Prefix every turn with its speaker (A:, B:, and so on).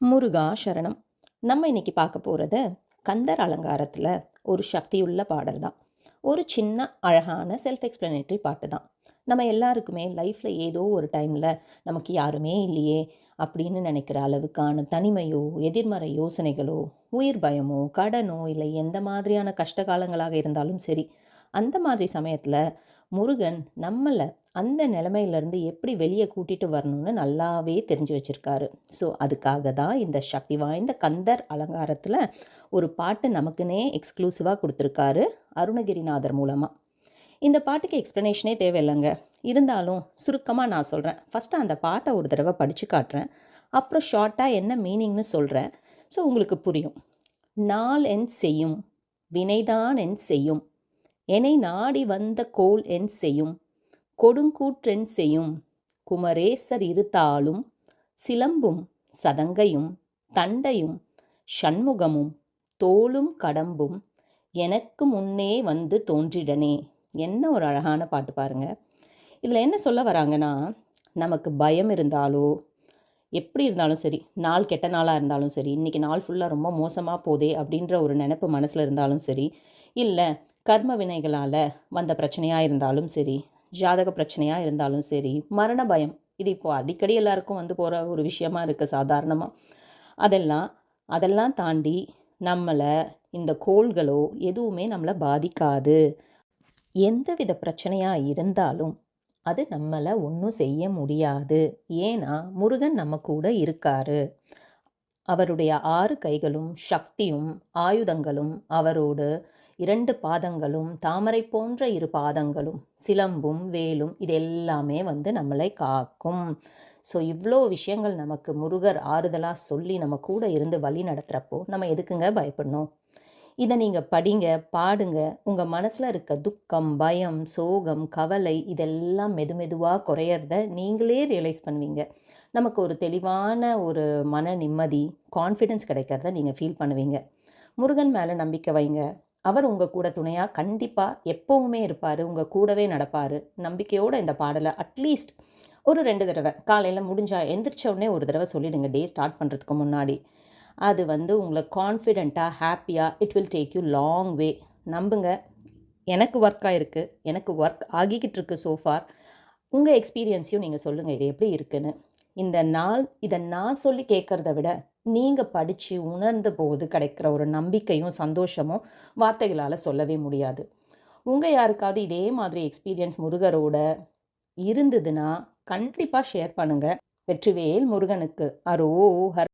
A: முருகா சரணம். நம்ம இன்னைக்கு பார்க்க போகிறது கந்தர் அலங்காரத்தில் ஒரு சக்தியுள்ள பாடல் தான் ஒரு சின்ன அழகான செல்ஃப் எக்ஸ்ப்ளனேட்டரி பாட்டு தான் நம்ம எல்லாருக்குமே லைஃப்பில் ஏதோ ஒரு டைமில் நமக்கு யாருமே இல்லையே அப்படின்னு நினைக்கிற அளவுக்கான தனிமையோ எதிர்மறை யோசனைகளோ உயிர் பயமோ கடனோ இல்லை எந்த மாதிரியான கஷ்ட காலங்களாக இருந்தாலும் சரி அந்த மாதிரி சமயத்தில் முருகன் நம்மளை அந்த நிலமையிலேருந்து எப்படி வெளியே கூட்டிகிட்டு வரணும்னு நல்லாவே தெரிஞ்சு வச்சுருக்காரு. ஸோ அதுக்காக தான் இந்த சக்தி வாய்ந்த கந்தர் அலங்காரத்தில் ஒரு பாட்டு நமக்குன்னே எக்ஸ்க்ளூசிவாக கொடுத்துருக்காரு அருணகிரிநாதர் மூலமாக இந்த பாட்டுக்கு எக்ஸ்ப்ளனேஷனே தேவையில்லைங்க. இருந்தாலும் சுருக்கமாக நான் சொல்கிறேன் ஃபஸ்ட்டு அந்த பாட்டை ஒரு தடவை படித்து காட்டுறேன். அப்புறம் ஷார்ட்டாக என்ன மீனிங்னு சொல்கிறேன் ஸோ உங்களுக்கு புரியும். நாள் என் செய்யும் வினைதான் என் செய்யும். என்னை நாடி வந்த கோல் என் செய்யும் கொடுங்கூற்றென் செய்யும். குமரேசர் இருத்தாலும் சிலம்பும் சதங்கையும் தண்டையும் ஷண்முகமும் தோளும் கடம்பும் எனக்கு முன்னே வந்து தோன்றிடனே. என்ன ஒரு அழகான பாட்டு பாருங்க. இதில் என்ன சொல்ல வராங்கன்னா நமக்கு பயம் இருந்தாலோ எப்படி இருந்தாலும் சரி நாள் கெட்ட நாளாக இருந்தாலும் சரி இன்றைக்கி நாள் ஃபுல்லாக ரொம்ப மோசமாக போதே அப்படின்ற ஒரு நினப்பு மனசில் இருந்தாலும் சரி இல்லை கர்ம வினைகளால் வந்த பிரச்சனையாக இருந்தாலும் சரி ஜாதக பிரச்சனையாக இருந்தாலும் சரி மரண பயம். இது இப்போ அடிக்கடி எல்லாருக்கும் வந்து போகிற ஒரு விஷயமா இருக்குது சாதாரணமாக அதெல்லாம் அதெல்லாம் தாண்டி நம்மளை இந்த கோள்களோ எதுவுமே நம்மளை பாதிக்காது. எந்தவித பிரச்சனையாக இருந்தாலும் அது நம்மளை ஒன்றும் செய்ய முடியாது. ஏன்னா முருகன் நம்ம கூட இருக்காரு. அவருடைய ஆறு கைகளும் சக்தியும் ஆயுதங்களும் அவரோடு இரண்டு பாதங்களும் தாமரை போன்ற இரு பாதங்களும் சிலம்பும் வேலும் இது எல்லாமே வந்து நம்மளை காக்கும். ஸோ இவ்வளோ விஷயங்கள் நமக்கு முருகர் ஆறுதலாக சொல்லி நம்ம கூட இருந்து வழி நடத்துகிறப்போ நம்ம எதுக்குங்க பயப்படணும்? இதை நீங்கள் படிங்க பாடுங்க. உங்கள் மனசில் இருக்க துக்கம் பயம் சோகம் கவலை இதெல்லாம் மெது மெதுவாக குறையிறத நீங்களே ரியலைஸ் பண்ணுவீங்க. நமக்கு ஒரு தெளிவான ஒரு மன நிம்மதி கான்ஃபிடென்ஸ் கிடைக்கிறத நீங்கள் ஃபீல் பண்ணுவீங்க. முருகன் மேலே நம்பிக்கை வைங்க. அவர் உங்கள் கூட துணையாக கண்டிப்பாக எப்போவுமே இருப்பார் உங்கள் கூடவே நடப்பார். நம்பிக்கையோடு இந்த பாடலை அட்லீஸ்ட் ஒரு ரெண்டு தடவை. காலையில் முடிஞ்சால் எந்திரிச்ச உடனே ஒரு தடவை சொல்லிவிடுங்க டே ஸ்டார்ட் பண்ணுறதுக்கு முன்னாடி. அது வந்து உங்களை கான்ஃபிடெண்ட்டாக ஹாப்பியாக it will take you long way நம்புங்க. எனக்கு ஒர்க் ஆகிருக்கு எனக்கு ஒர்க் ஆகிக்கிட்டு இருக்கு சோஃபார் உங்கள் எக்ஸ்பீரியன்ஸையும் நீங்கள் சொல்லுங்கள் இது எப்படி இருக்குன்னு. இந்த நாள் இதை நான் சொல்லி கேட்குறத விட நீங்கள் படித்து உணர்ந்த போது கிடைக்கிற ஒரு நம்பிக்கையும் சந்தோஷமும் வார்த்தைகளால் சொல்லவே முடியாது. உங்கள் யாருக்காவது இதே மாதிரி எக்ஸ்பீரியன்ஸ் முருகரோட இருந்ததுன்னா கண்டிப்பாக ஷேர் பண்ணுங்கள் வெற்றிவேல் முருகனுக்கு அரோஹர்